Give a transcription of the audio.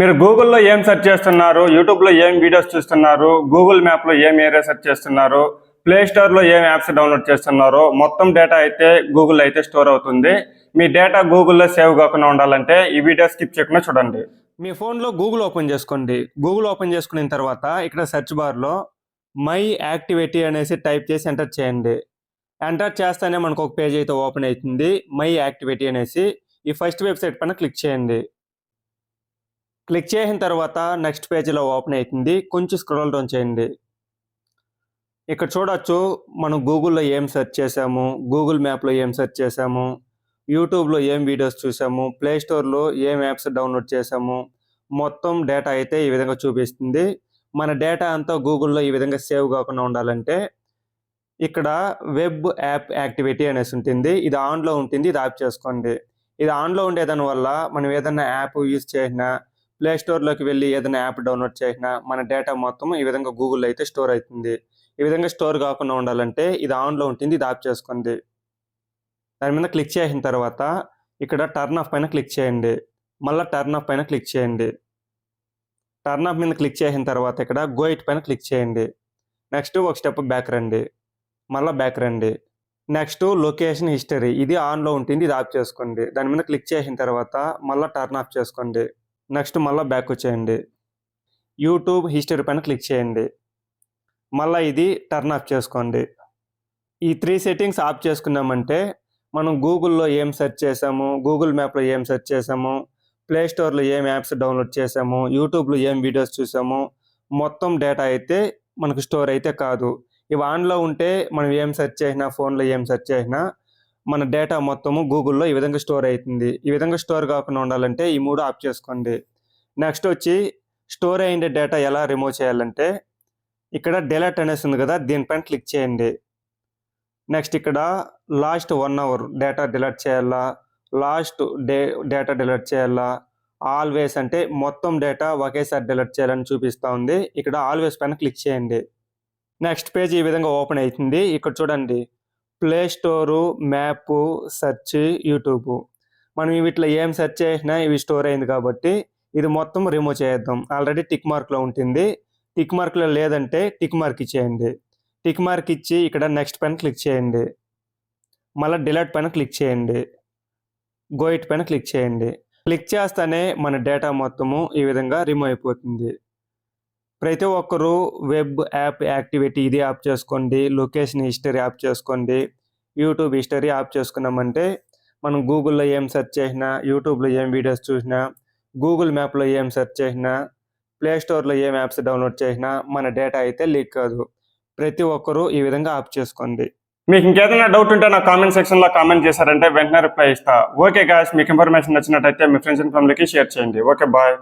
మీరు గూగుల్లో ఏం సెర్చ్ చేస్తున్నారు యూట్యూబ్లో ఏం వీడియోస్ చూస్తున్నారు గూగుల్ మ్యాప్లో ఏం ఏరియా సెర్చ్ చేస్తున్నారు ప్లే స్టోర్లో ఏం యాప్స్ డౌన్లోడ్ చేస్తున్నారో మొత్తం డేటా అయితే గూగుల్ అయితే స్టోర్ అవుతుంది. మీ డేటా గూగుల్లో సేవ్ కాకుండా ఉండాలంటే ఈ వీడియో స్కిప్ చేయకుండా చూడండి. మీ ఫోన్లో గూగుల్ ఓపెన్ చేసుకోండి. గూగుల్ ఓపెన్ చేసుకున్న తర్వాత ఇక్కడ సెర్చ్ బార్లో మై యాక్టివిటీ అనేసి టైప్ చేసి ఎంటర్ చేయండి. ఎంటర్ చేస్తేనే మనకు ఒక పేజ్ అయితే ఓపెన్ అవుతుంది. మై యాక్టివిటీ అనేసి ఈ ఫస్ట్ వెబ్సైట్ పైన క్లిక్ చేయండి. క్లిక్ చేసిన తర్వాత నెక్స్ట్ పేజీలో ఓపెన్ అవుతుంది కొంచెం స్క్రోల్ డౌన్ చేయండి. ఇక్కడ చూడొచ్చు మనం గూగుల్లో ఏం సెర్చ్ చేసాము గూగుల్ మ్యాప్లో ఏం సెర్చ్ చేసాము యూట్యూబ్లో ఏం వీడియోస్ చూసాము ప్లే స్టోర్లో ఏం యాప్స్ డౌన్లోడ్ చేసాము మొత్తం డేటా అయితే ఈ విధంగా చూపిస్తుంది. మన డేటా అంతా గూగుల్లో ఈ విధంగా సేవ్ కాకుండా ఉండాలంటే ఇక్కడ వెబ్ యాప్ యాక్టివిటీ అనేసి ఉంటుంది. ఇది ఆన్లో ఉంటుంది ఇది ఆఫ్ చేసుకోండి. ఇది ఆన్లో ఉండేదాని వల్ల మనం ఏదైనా యాప్ యూజ్ చేసినా ప్లే స్టోర్లోకి వెళ్ళి ఏదైనా యాప్ డౌన్లోడ్ చేసినా మన డేటా మొత్తం ఈ విధంగా గూగుల్లో అయితే స్టోర్ అవుతుంది. ఈ విధంగా స్టోర్ కాకుండా ఉండాలంటే ఇది ఆన్లో ఉంటుంది ఇది ఆఫ్ చేసుకోండి దాని మీద క్లిక్ చేసిన తర్వాత ఇక్కడ టర్న్ ఆఫ్ పైన క్లిక్ చేయండి. మళ్ళీ టర్న్ ఆఫ్ పైన క్లిక్ చేయండి. టర్న్ ఆఫ్ మీద క్లిక్ చేసిన తర్వాత ఇక్కడ గో ఇట్ పైన క్లిక్ చేయండి. నెక్స్ట్ ఒక స్టెప్ బ్యాక్ రండి. మళ్ళీ బ్యాక్ రండి. నెక్స్ట్ లొకేషన్ హిస్టరీ ఇది ఆన్లో ఉంటుంది ఇది ఆఫ్ చేసుకోండి. దాని మీద క్లిక్ చేసిన తర్వాత మళ్ళీ టర్న్ ఆఫ్ చేసుకోండి. నెక్స్ట్ మళ్ళీ బ్యాక్ వచ్చేయండి. యూట్యూబ్ హిస్టరీ పైన క్లిక్ చేయండి. మళ్ళీ ఇది టర్న్ ఆఫ్ చేసుకోండి. ఈ త్రీ సెట్టింగ్స్ ఆఫ్ చేసుకున్నామంటే మనం గూగుల్లో ఏం సెర్చ్ చేసాము గూగుల్ మ్యాప్లో ఏం సెర్చ్ చేసాము ప్లే స్టోర్లో ఏం యాప్స్ డౌన్లోడ్ చేసాము యూట్యూబ్లో ఏం వీడియోస్ చూసాము మొత్తం డేటా అయితే మనకు స్టోర్ అయితే కాదు. ఇవి ఆన్లో ఉంటే మనం ఏం సెర్చ్ చేసినా ఫోన్లో ఏం సెర్చ్ చేసినా మన డేటా మొత్తము గూగుల్లో ఈ విధంగా స్టోర్ అవుతుంది. ఈ విధంగా స్టోర్ కాకుండా ఉండాలంటే ఈ మూడు ఆఫ్ చేసుకోండి. నెక్స్ట్ వచ్చి స్టోర్ అయిన డేటా ఎలా రిమూవ్ చేయాలంటే ఇక్కడ డెలెట్ అనేసి ఉంది కదా దీనిపైన క్లిక్ చేయండి. నెక్స్ట్ ఇక్కడ last one hour data delete చేయాలా లాస్ట్ డే డేటా డిలీట్ చేయాలా ఆల్వేస్ అంటే మొత్తం డేటా ఒకేసారి డిలీట్ చేయాలని చూపిస్తూ ఉంది. ఇక్కడ ఆల్వేస్ పైన క్లిక్ చేయండి. నెక్స్ట్ పేజ్ ఈ విధంగా ఓపెన్ అవుతుంది. ఇక్కడ చూడండి. Play store map search YouTube. మనం వీటిలో ఏం సెర్చ్ చేసినా ఇవి స్టోర్ అయింది కాబట్టి ఇది మొత్తం రిమూవ్ చేద్దాం ఆల్రెడీ టిక్ మార్క్లో ఉంటుంది. టిక్ మార్క్లో లేదంటే టిక్ మార్క్ ఇచ్చేయండి. టిక్ మార్క్ ఇచ్చి ఇక్కడ నెక్స్ట్ పైన క్లిక్ చేయండి. మళ్ళీ డిలీట్ పైన క్లిక్ చేయండి. గోయిట్ పైన క్లిక్ చేయండి. క్లిక్ చేస్తేనే మన డేటా మొత్తము ఈ విధంగా రిమూవ్ అయిపోతుంది. ప్రతి ఒక్కరూ వెబ్ యాప్ యాక్టివిటీ ఇది యాప్ చేసుకోండి లొకేషన్ హిస్టరీ యాప్ చేసుకోండి యూట్యూబ్ హిస్టరీ యాప్ చేసుకున్నామంటే మనం గూగుల్లో ఏం సెర్చ్ చేసినా యూట్యూబ్లో ఏం వీడియోస్ చూసినా గూగుల్ మ్యాప్లో ఏం సెర్చ్ చేసినా ప్లే స్టోర్లో ఏం యాప్స్ డౌన్లోడ్ చేసినా మన డేటా అయితే లీక్ కాదు. ప్రతి ఒక్కరూ ఈ విధంగా ఆప్ చేసుకోండి. మీకు ఇంకేదైనా డౌట్ ఉంటే నా కామెంట్ సెక్షన్లో కామెంట్ చేశారంటే వెంటనే రిప్లై ఇస్తా. ఓకే గాయస్ మీకు ఇన్ఫర్మేషన్ నచ్చినట్టయితే మీ ఫ్రెండ్స్ అండ్ ఫ్యామిలీకి షేర్ చేయండి. Okay bye